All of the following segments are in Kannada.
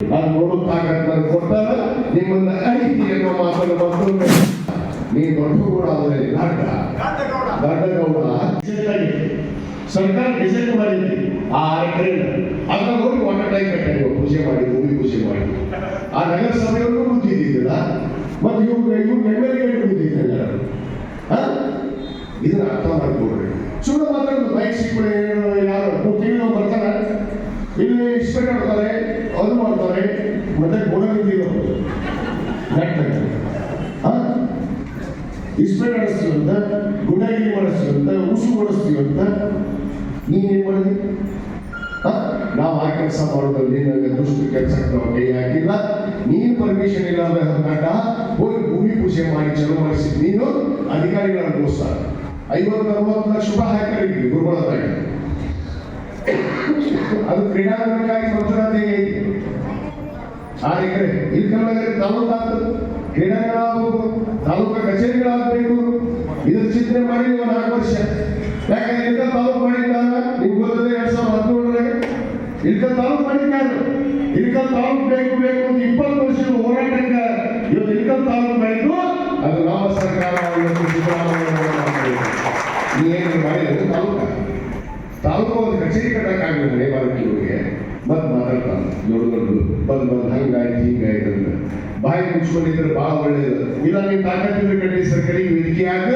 ನಾನು ನೋಡುತ್ತಾಗತ್ತೆ ನನಗೆ ಕೊಟ್ಟಾಗ ನಿಮ್ಮನ್ನ ಐತಿ ಅನ್ನೋ ಮಾತನ್ನು ಮತ್ತೊಮ್ಮೆ. ನೀ ದೊಡ್ಡ ಕೂಡ ಆದರೆ ಸರ್ಕಾರ ಡಿಸೈನ್ ಮಾಡಿದ್ರಿ. ಆ ಆಯ್ಕೆಯಿಂದ ಅದನ್ನ ನೋಡಿ ಟೈಮ್ ಕಟ್ಟಿದ್ರು. ಪೂಜೆ ಮಾಡಿ ಭೂಮಿ ಪೂಜೆ ಮಾಡಿ. ಆ ನಗರಸಭೆಯವರು ಬುದ್ಧಿ ಇದ್ದಿದ್ದಿಲ್ಲ. ಮತ್ತೆ ಇವ್ರು ಇವ್ರು ಎಂ ಎಲ್ ಎ ಬುದ್ಧಿ ಇದ್ದಿಲ್ಲ ಇದನ್ನ ಅರ್ಥ ಮಾಡ್ಕೊಡ್ರಿ ಸುಮ್ಮನೆ ಮಾತ್ರ ಬೈಕ್ ಸಿಕ್ಬಿಡಿ ಯಾರು? ಬರ್ತಾರೆ. ಇಲ್ಲಿ ಇನ್ಸ್ಪೆಕ್ಟರ್ ಮಾಡ್ತಾರೆ ಮಾಡ್ತಾರೆ ಮತ್ತೆ ಗುಣವಿದ್ದೀರೋ ಇನ್ಸ್ಪೆಕ್ಟರ್ ನಡೆಸ್ತೀವಂತ ಗುಣ ಮಾಡಿಸ್ತೀವಂತ, ಉಸು ಮಾಡಿಸ್ತೀವಂತ ನೀನೇನ್ ಮಾಡಿದಿ? ನಾವು ಆ ಕೆಲಸ ಮಾಡೋದ್ರಲ್ಲಿ ನನಗೆ ದುಷ್ಟ ಕೆಲಸಕ್ಕೆ ನಾವು ಕೈ ಹಾಕಿಲ್ಲ. ನೀನು ಪರ್ಮಿಷನ್ ಇಲ್ಲ ಗಂಟ ಹೋಗಿ ಭೂಮಿ ಪೂಜೆ ಮಾಡಿ ಚಲೋ ಮಾಡಿಸಿ. ನೀನು ಅಧಿಕಾರಿಗಳ ದೋಸ್ತ. ಐವತ್ತು, ಅರವತ್ತು ಲಕ್ಷ ರೂಪಾಯಿ ಹಾಕಿರಿ ಗುರುಗಳದಾಗ ಅದು ಕ್ರೀಡಾಂಗಣಕ್ಕಾಗಿ ಮಂಜೂರಾತಿ ಆರು ಎಕರೆ ತಾಲೂಕು ಆಗ್ತದೆ ಕ್ರೀಡೆಗಳಾಗಬೇಕು ತಾಲೂಕು ಕಚೇರಿಗಳಾಗಬೇಕು. ಇದ್ರ ಚಿಂತನೆ ಮಾಡಿ ಒಂದು ನಾಲ್ಕು ವರ್ಷ. ಯಾಕಂದ್ರೆ ಇಲ್ಕ ತಾಲೂಕು ಮಾಡಿದ್ದಾಗ ನಿಮ್ಗೆ ಗೊತ್ತದೆ ಎರಡ್ ಸಾವಿರದ ಹದಿನೇಳರಾಗ ಇಲ್ಕ ತಾಲೂಕು ಮಾಡಿದ್ದಾರೆ ಇಲ್ಕ ತಾಲೂಕು ಬೇಕು ಬೇಕು ಅಂತ ಇಪ್ಪತ್ತು ವರ್ಷದ ಹೋರಾಟಕ್ಕೆ ಇವತ್ತು ಇಲ್ಕ ತಾಲೂಕು ಮಾಡಿದ್ದು ಅದು ನಮ್ಮ ಸರ್ಕಾರ ಸಿದ್ದರಾಮಯ್ಯ ನೀವೇನು ಮಾಡಿದ್ರೆ ತಾಲೂಕ? ತಾಲೂಕು ಒಂದು ಕಚೇರಿ ಕಟ್ಟಕ್ಕಾಗಲಿಲ್ಲ ನೇವಾರಕ್ಕೆ ಮತ್ತೆ ಮಾತಾಡ್ತಾನೆ. ದೊಡ್ಡ ದೊಡ್ಡ ಬಂದ್ ಬಂದ್ ಹಂಗಾಯ್ತು ಹಿಂಗಾಯ್ತು ಅಂತ. ಬಾಯಿ ಮುಚ್ಕೊಂಡಿದ್ರೆ ಬಹಳ ಒಳ್ಳೇದು. ಇಲ್ಲ ನೀವು ತಾಕತ್ತಿದ್ರೆ ಕಟ್ಟಿ ಸರ್ಕಾರಿ ವೇದಿಕೆಯಾಗ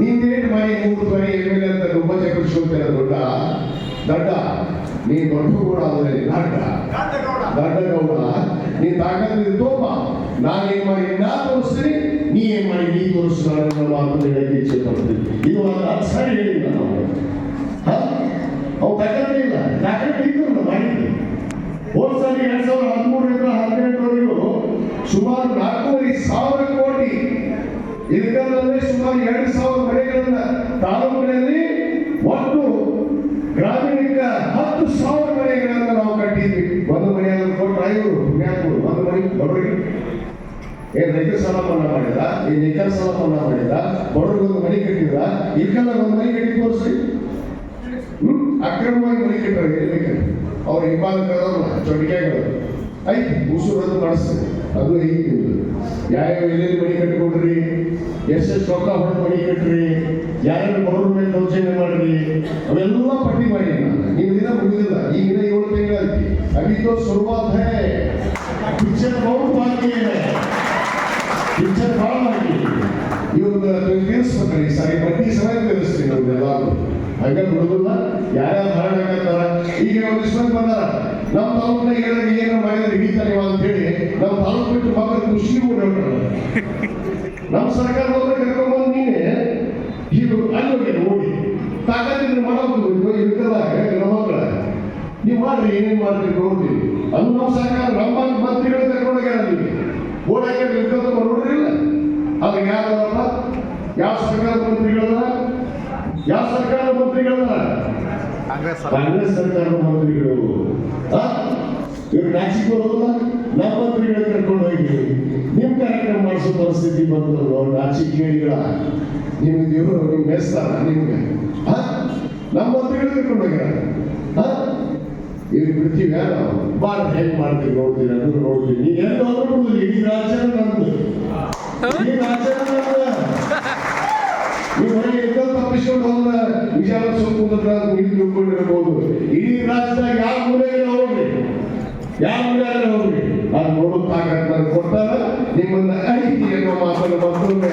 ನಿಂದೇನು ಮನೆ ಮೂರು ಮನೆ ಎಂ ಎಲ್ ಅಂತ ರೂಪ ಚಕ್ರಿಸ್ಕೊಳ್ತೀರ ದೊಡ್ಡ? ದಡ್ಡ? ನೀ ದೊಡ್ಡ ಕೂಡ ಆದ್ರೆ ದಡ್ಡ ಗೌಡ. ನೀ ತಾಕತ್ತಿದ್ರೆ ತೋಪ? ನಾನು ಏನ್ ಮಾಡಿ, ನಾ ತೋರಿಸ್ತೀನಿ, ನೀ ಏನ್ ಮಾಡಿ, ನೀ ತೋರಿಸ್ತಾರೆ ನಾನು ಮಾತನ್ನು ಹೇಳಕ್ಕೆ ಇಚ್ಛೆ ಪಡ್ತೀನಿ. ಇದು ಒಂದು ಸಾರಿ ಹೇಳಿಲ್ಲ ನಾವು. ಅವ್ರು ಅವು ಸಾರಿ ಎರಡ್ ಸಾವಿರದ ಹದಿಮೂರರಿಂದ ಹದಿನೆಂಟರವರೆಗೂ ಸುಮಾರು ನಾಲ್ಕೂವರೆ ಸಾವಿರ ಕೋಟಿ ಇಲ್ಕಲ್ಲೇ ಸುಮಾರು ಎರಡು ಸಾವಿರ ಮನೆಗಳನ್ನ ತಾಲೂಕಿನಲ್ಲಿ ಒಟ್ಟು ಗ್ರಾಮೀಣಕ್ಕೆ ಹತ್ತು ಸಾವಿರ ಮನೆಗಳನ್ನ ನಾವು ಕಟ್ಟಿದ್ವಿ. ಒಂದು ಮನೆಯಾದ್ರು ಕೊಟ್ಟರೆ ಐವರು ಪುಣ್ಯಾತ್ಮರು ಒಂದು ಮನೆ ಬಡವರಿಗೆ. ಏನ್ ರೈತ ಸಾಲ ಮನ್ನಾ ಮಾಡಿದ ಈ ನಿಖರ ಸಾಲ ಮನ್ನಾ ಮಾಡಿದ ಬಡವರಿಗೆ ಒಂದು ಮನೆ ಕಟ್ಟಿದ ಇಲ್ಕಲ್ಲ ಒಂದು ಮನೆ ಕಟ್ಟಿ ತೋರಿಸಿ? ಅಕ್ರಮವಾಗಿ ಮನೆ ಕಟ್ಟರು ಅವ್ರ ಹಿಂಬಾಲಕರಲ್ಲ ಚೊಡಿಕೆಗಳು. ಐತಿ ಉಸುರದು ಮಾಡಿಸ್ತದೆ ಅದು ಐತಿ ಯಾವ ಎಲ್ಲೆಲ್ಲಿ ಮನೆ ಕಟ್ಟಿಕೊಡ್ರಿ? ಎಷ್ಟೆಷ್ಟು ರೊಕ್ಕ ಹೊಡೆದು ಮನೆ ಕಟ್ಟ್ರಿ ಯಾರ್ಯಾರು ಬಡವ್ರ ಮೇಲೆ ದೌರ್ಜನ್ಯ ಮಾಡ್ರಿ? ಅವೆಲ್ಲ ಪಟ್ಟಿ ಮಾಡಿ ನೀವು ದಿನ ಮುಗಿದಿಲ್ಲ. ಈ ದಿನ ಏಳು ತಿಂಗಳಾಯ್ತಿ. ಅಭಿ ತೋ ಶುರುವಾತ್ ಪಿಕ್ಚರ್ ಬಾಕಿ ಇದೆ. ಪಿಕ್ಚರ್ ಭಾಳ ಬಾಕಿ ಇವ್ರನ್ನ ತಿಳಿಸ್ಬೇಕ್ರಿ ಸರಿ ಬಡ್ಡಿ ಸಮಯ ತೀರಿಸ್ತೀನಿ ಎಲ್ಲಾರು ಹಂಗ ಬಿಡುದಿಲ್ಲ ಯಾರ್ಯಾರು ಹಾಳಾಗತ್ತಾರ ಈಗ ಒಂದಿಷ್ಟು ಬಂದಾರ ನಮ್ಮ ತಾಲೂಕಿನ ಹೇಳಿದ್ರೆ ಏನು ಮಾಡಿದ್ರೆ ಹಿಡಿತಾರೆ ಇವ ಅಂತ ಹೇಳಿ, ನಮ್ಮ ತಾಲೂಕು ಬಿಟ್ಟು ಮಕ್ಕಳು ಖುಷಿ ಕೂಡ ನಮ್ಮ ಸರ್ಕಾರದವ್ರ ಕರ್ಕೊಂಡ್ಬಂದು ನೀನೆ. ಇದು ಅಲ್ಲಿ ಹೋಗಿ ನೋಡಿ ತಾಕತ್ತಿದ್ರೆ ಮಾಡೋದು ಇರ್ತದಾಗ ಮಕ್ಕಳ. ನೀವು ಮಾಡ್ರಿ, ಏನೇನು ಮಾಡ್ರಿ ನೋಡ್ರಿ. ಅದು ನಮ್ಮ ಸರ್ಕಾರ, ನಮ್ಮ ಮಂತ್ರಿಗಳು ಕರ್ಕೊಂಡೋಗ್ಯಾರ ನೀವು ಓಡಾಕ ಇರ್ಕೋತ ನೋಡ್ರಿಲ್ಲ. ಅದು ಯಾರದಲ್ಲ ಯಾವ ಸರ್ಕಾರ ಮಂತ್ರಿಗಳದ ಯಾವ ಮಂತ್ರಿಗಳದ ಕಾಂಗ್ರೆಸ್ ಸರ್ಕಾರದ ಮಂತ್ರಿಗಳು ಆ? ಇವ್ರು ಟ್ಯಾಕ್ಸಿ ಬರೋದಿಲ್ಲ ನಮ್ಮ ಮಂತ್ರಿಗಳು ಕರ್ಕೊಂಡು ಹೋಗಿ. ನಿಮ್ ಕಾರ್ಯಕ್ರಮ ಮಾಡಿಸೋ ಪರಿಸ್ಥಿತಿ ಬಂತು ರಾಜಕೀಯ ಕೇಳಿಗಳ ನಿಮ್ಗೆ ಇವರು ನಿಮ್ಗೆ ಬೇಸ್ತಾರ ನಿಮ್ಗೆ? ಆ? ನಮ್ಮ ಮಂತ್ರಿಗಳು ಕರ್ಕೊಂಡು ಹೋಗ್ಯಾರ. ಆ? ಇಲ್ಲಿ ಬಿಡ್ತೀವಿ ಯಾರು? ಬಾಳ ಹೆಂಗ್ ಮಾಡ್ತೀವಿ ನೋಡ್ತೀನಿ ಅದು ನೋಡ್ತೀನಿ ನೀ ಎಲ್ಲಿ ಹೋದ್ರು ಇಡೀ ರಾಜ್ಯ ನಂದು. ಇಡೀ ರಾಜ್ಯ ನಂದು. ನೀವು ಹೊರಗೆ ಎದ್ದೋ ತಪ್ಪಿಸ್ಕೊಂಡು ಹೋದ್ರೆ ವಿಚಾರ ಸುಮ್ಮನೆ ನೀರು ತಿಳ್ಕೊಂಡಿರ್ಬೋದು ಇಡೀ ರಾಜ್ಯದಾಗ ಯಾವ ಮೂಲೆಗೆ ಹೋಗ್ರಿ ಯಾವ ಮೂಲೆಗೆ ಹೋಗ್ರಿ ಅದು ನೋಡುತ್ತಾಗ ಕೊಟ್ಟಾಗ ನಿಮ್ಮನ್ನ ಐತಿ ಎನ್ನುವ ಮಾತನ್ನು ಮತ್ತೊಮ್ಮೆ